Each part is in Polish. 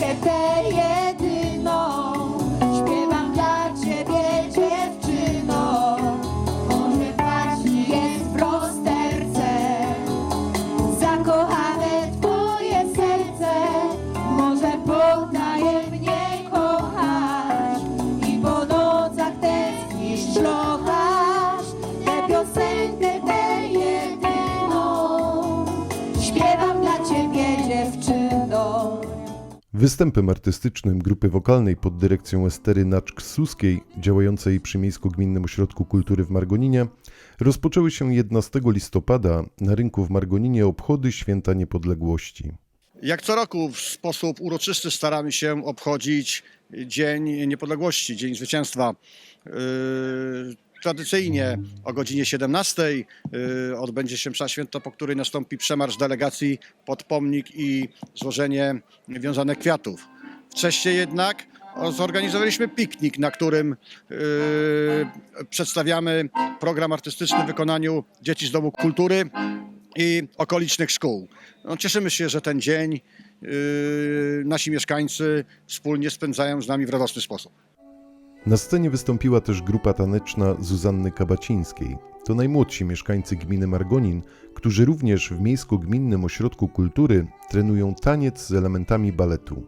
piosenkę jedyną. Śpiewam dla ciebie, dziewczyno. Może właśnie jest w rozterce. Zakochane twoje serce. Może potajemnie kochasz. I po nocach tęsknisz, szlochasz. Występem artystycznym grupy wokalnej pod dyrekcją Estery Naczk-Suskiej, działającej przy Miejsko-Gminnym Ośrodku Kultury w Margoninie, rozpoczęły się 11 listopada na rynku w Margoninie obchody Święta Niepodległości. Jak co roku w sposób uroczysty staramy się obchodzić Dzień Niepodległości, Dzień Zwycięstwa. Tradycyjnie o godzinie 17 yy, odbędzie się msza święta, po której nastąpi przemarsz delegacji pod pomnik i złożenie wiązanych kwiatów. Wcześniej jednak zorganizowaliśmy piknik, na którym yy, przedstawiamy program artystyczny w wykonaniu dzieci z Domu Kultury i okolicznych szkół. No, cieszymy się, że ten dzień yy, nasi mieszkańcy wspólnie spędzają z nami w radosny sposób. Na scenie wystąpiła też grupa taneczna Zuzanny Kabacińskiej. To najmłodsi mieszkańcy gminy Margonin, którzy również w Miejsko-Gminnym Ośrodku Kultury trenują taniec z elementami baletu.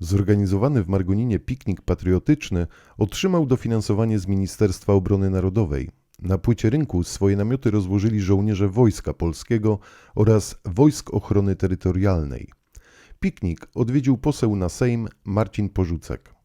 Zorganizowany w Margoninie piknik patriotyczny otrzymał dofinansowanie z Ministerstwa Obrony Narodowej. Na płycie rynku swoje namioty rozłożyli żołnierze Wojska Polskiego oraz Wojsk Ochrony Terytorialnej. Piknik odwiedził poseł na Sejm Marcin Porzucek.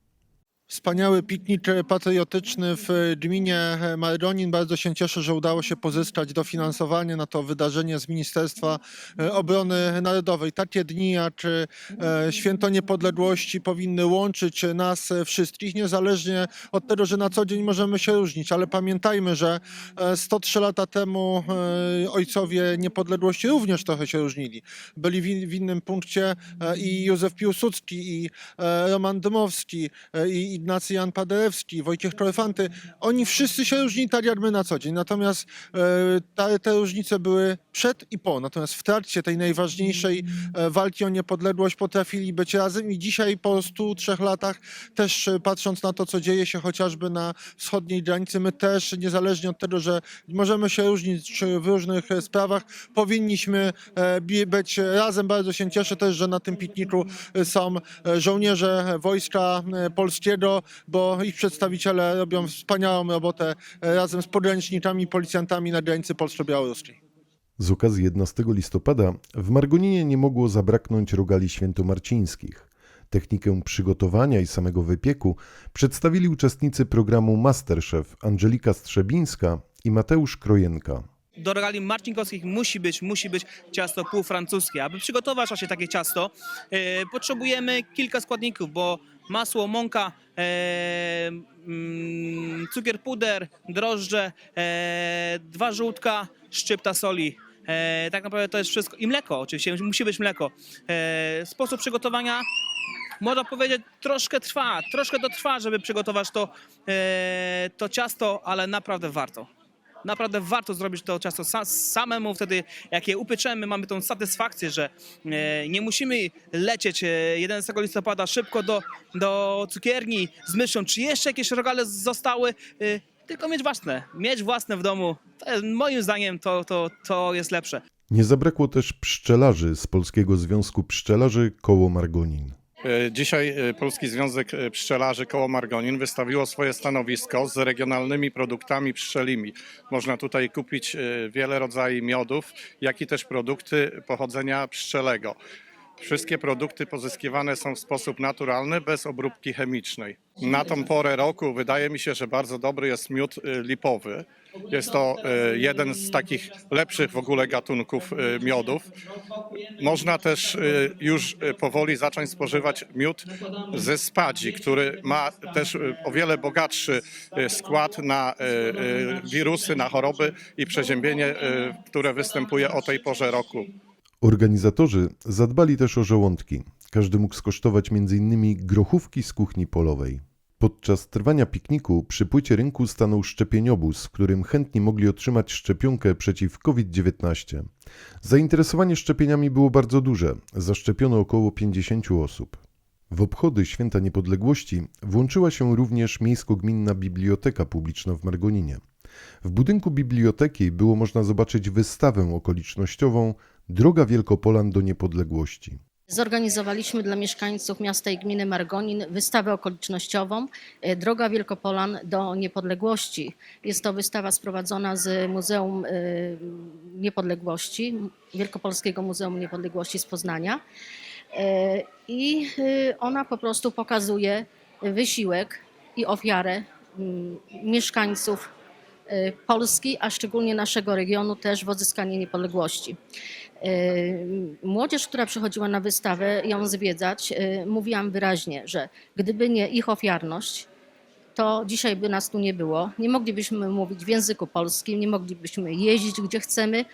Wspaniały piknik patriotyczny w e, gminie Margonin. Bardzo się cieszę, że udało się pozyskać dofinansowanie na to wydarzenie z Ministerstwa e, Obrony Narodowej. Takie dni jak e, Święto Niepodległości powinny łączyć nas wszystkich, niezależnie od tego, że na co dzień możemy się różnić, ale pamiętajmy, że e, 103 lata temu ojcowie niepodległości również trochę się różnili. Byli w, innym punkcie i Józef Piłsudski, i Roman Dmowski, e, i Ignacy Jan Paderewski, Wojciech Kolefanty. Oni wszyscy się różnili tak jak my na co dzień. Natomiast te, te różnice były przed i po. Natomiast w trakcie tej najważniejszej e, walki o niepodległość potrafili być razem i dzisiaj po 103 latach też e, patrząc na to, co dzieje się chociażby na wschodniej granicy, my też niezależnie od tego, że możemy się różnić w różnych e, sprawach, powinniśmy być razem. Bardzo się cieszę też, że na tym pikniku są żołnierze Wojska e, Bo ich przedstawiciele robią wspaniałą robotę e, razem z podręcznikami i policjantami na granicy polsko-białoruskiej. Z okazji 11 listopada w Margoninie nie mogło zabraknąć rogali świętomarcińskich. Technikę przygotowania i samego wypieku przedstawili uczestnicy programu Masterchef Angelika Strzebińska i Mateusz Krojenka. do regali marcinkowskich musi być, musi być ciasto półfrancuskie. Aby przygotować właśnie takie ciasto, e, potrzebujemy kilka składników, bo masło, mąka, e, mm, cukier puder, drożdże, e, dwa żółtka, szczypta soli. E, tak naprawdę to jest wszystko. I mleko oczywiście, musi być mleko. E, sposób przygotowania można powiedzieć, troszkę trwa, troszkę to trwa, żeby przygotować to, e, to ciasto, ale naprawdę warto. Naprawdę warto zrobić to ciasto sa- samemu, wtedy jak je upieczemy, mamy tą satysfakcję, że e, nie musimy lecieć e, 11 listopada szybko do, do cukierni z myślą, czy jeszcze jakieś rogale zostały, e, tylko mieć własne, mieć własne w domu. Jest, moim zdaniem to, to, to jest lepsze. Nie zabrakło też pszczelarzy z Polskiego Związku Pszczelarzy Koło Margonin. E, Dzisiaj e, Polski Związek e, Pszczelarzy Koło Margonin wystawiło swoje stanowisko z regionalnymi produktami pszczelimi. Można tutaj kupić wiele rodzajów miodów, jak i też produkty pochodzenia pszczelego. Wszystkie produkty pozyskiwane są w sposób naturalny, bez obróbki chemicznej. Na tą porę roku wydaje mi się, że bardzo dobry jest miód lipowy. Jest to y, jeden z takich lepszych w ogóle gatunków y, miodów. Można też y, już powoli zacząć spożywać miód ze spadzi, który ma też o wiele bogatszy skład na wirusy, na choroby i przeziębienie, które występuje o tej porze roku. Organizatorzy zadbali też o żołądki. Każdy mógł skosztować m.in. grochówki z kuchni polowej. Podczas trwania pikniku przy płycie rynku stanął szczepieniobóz, w którym chętni mogli otrzymać szczepionkę przeciw COVID-19. Zainteresowanie szczepieniami było bardzo duże. Zaszczepiono około 50 osób. W obchody Święta Niepodległości włączyła się również Miejsko-Gminna Biblioteka Publiczna w Margoninie. W budynku biblioteki było można zobaczyć wystawę okolicznościową Droga Wielkopolan do Niepodległości. Zorganizowaliśmy dla mieszkańców miasta i gminy Margonin wystawę okolicznościową e, Droga Wielkopolan do Niepodległości. Jest to wystawa sprowadzona z Muzeum e, Niepodległości, Wielkopolskiego Muzeum Niepodległości z Poznania. E, I ona po prostu pokazuje wysiłek i ofiarę mm, mieszkańców Polski, a szczególnie naszego regionu też w odzyskaniu niepodległości. E, Młodzież, która przychodziła na wystawę ją zwiedzać, e, mówiłam wyraźnie, że gdyby nie ich ofiarność, to dzisiaj by nas tu nie było. Nie moglibyśmy mówić w języku polskim, nie moglibyśmy jeździć gdzie chcemy,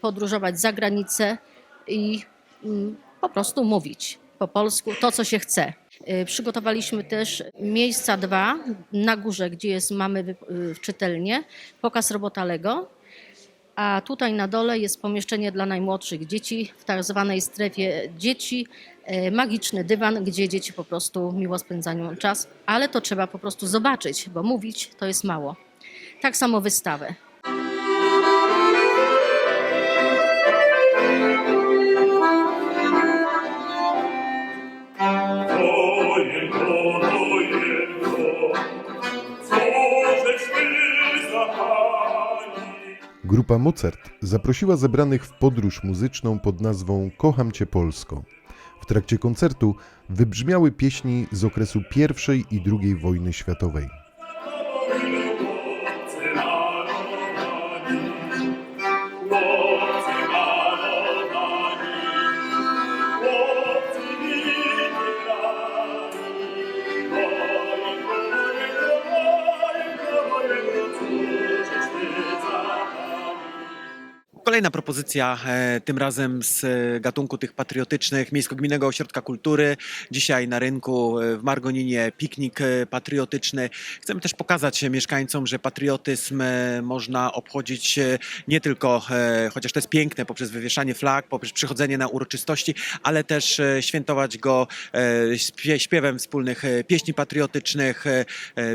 podróżować za granicę i mm, po prostu mówić po polsku to, co się chce. E, Przygotowaliśmy też miejsca dwa na górze, gdzie jest, mamy y, w czytelnię, pokaz robota Lego. A tutaj na dole jest pomieszczenie dla najmłodszych dzieci w tak zwanej strefie dzieci, e, magiczny dywan, gdzie dzieci po prostu miło spędzają czas, ale to trzeba po prostu zobaczyć, bo mówić to jest mało. Tak samo wystawę. Grupa Mozart zaprosiła zebranych w podróż muzyczną pod nazwą Kocham Cię Polsko. W trakcie koncertu wybrzmiały pieśni z okresu I i II wojny światowej. Kolejna propozycja, e, tym razem z gatunku tych patriotycznych Miejsko-Gminnego Ośrodka Kultury. Dzisiaj na rynku e, w Margoninie piknik e, patriotyczny. Chcemy też pokazać mieszkańcom, że patriotyzm można obchodzić nie tylko, chociaż to jest piękne, poprzez wywieszanie flag, poprzez przychodzenie na uroczystości, ale też świętować go śpie- śpiewem wspólnych pieśni patriotycznych,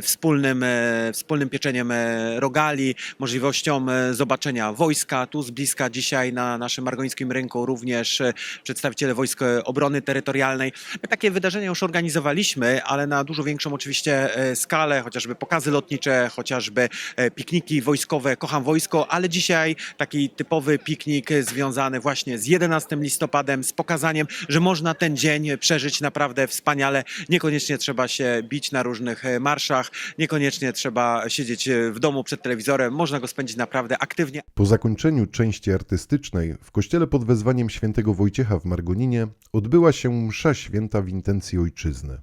wspólnym, wspólnym pieczeniem rogali, możliwością zobaczenia wojska tu z bliska dzisiaj na naszym margońskim rynku również e, przedstawiciele Wojsk Obrony Terytorialnej. My takie wydarzenia już organizowaliśmy, ale na dużo większą oczywiście e, skalę, chociażby pokazy lotnicze, chociażby e, pikniki wojskowe, kocham wojsko, ale dzisiaj taki typowy piknik związany właśnie z 11 listopadem, z pokazaniem, że można ten dzień przeżyć naprawdę wspaniale. Niekoniecznie trzeba się bić na różnych marszach, niekoniecznie trzeba siedzieć w domu przed telewizorem, można go spędzić naprawdę aktywnie. Po zakończeniu części w kościele pod wezwaniem świętego Wojciecha w Margoninie odbyła się msza święta w intencji ojczyzny.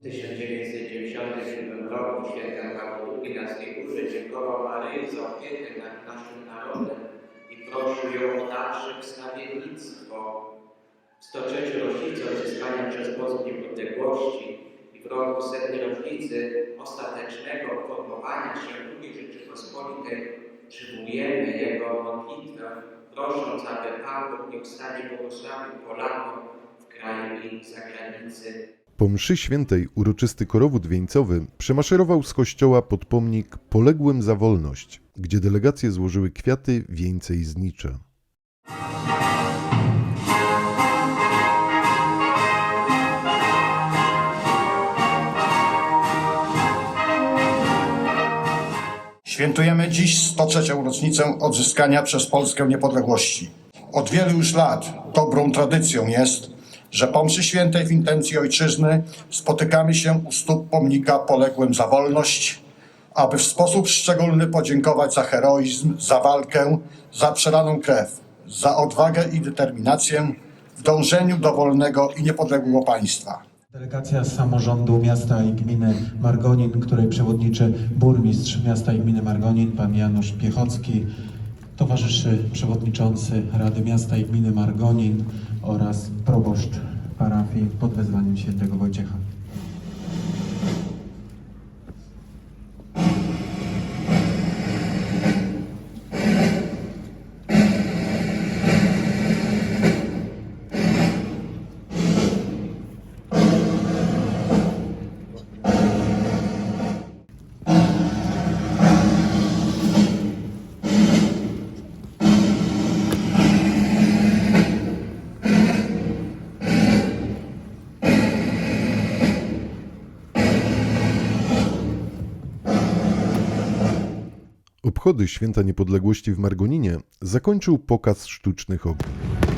W 1997 roku święty Paweł na swej górze dziękował Maryi za opiekę nad naszym narodem i prosił ją o dalsze wstawiennictwo. W 103 rocznicę odzyskania przez Polskę niepodległości i w roku setnej rocznicy ostatecznego uformowania się II Rzeczypospolitej przywołujemy Jego modlitwę, prosząc, aby Pan Bóg nieustannie błogosławił Polakom w kraju i za granicy. Po mszy świętej uroczysty korowód wieńcowy przemaszerował z kościoła pod pomnik Poległym za wolność, gdzie delegacje złożyły kwiaty, wieńce i znicze. Świętujemy dziś 103. rocznicę odzyskania przez Polskę niepodległości. Od wielu już lat dobrą tradycją jest, że po mszy świętej w intencji ojczyzny spotykamy się u stóp pomnika poległym za wolność, aby w sposób szczególny podziękować za heroizm, za walkę, za przelaną krew, za odwagę i determinację w dążeniu do wolnego i niepodległego państwa. Delegacja z samorządu miasta i gminy Margonin, której przewodniczy burmistrz miasta i gminy Margonin, pan Janusz Piechocki, towarzyszy przewodniczący Rady Miasta i Gminy Margonin oraz proboszcz parafii pod wezwaniem świętego Wojciecha. Obchody Święta Niepodległości w Margoninie zakończył pokaz sztucznych ogni.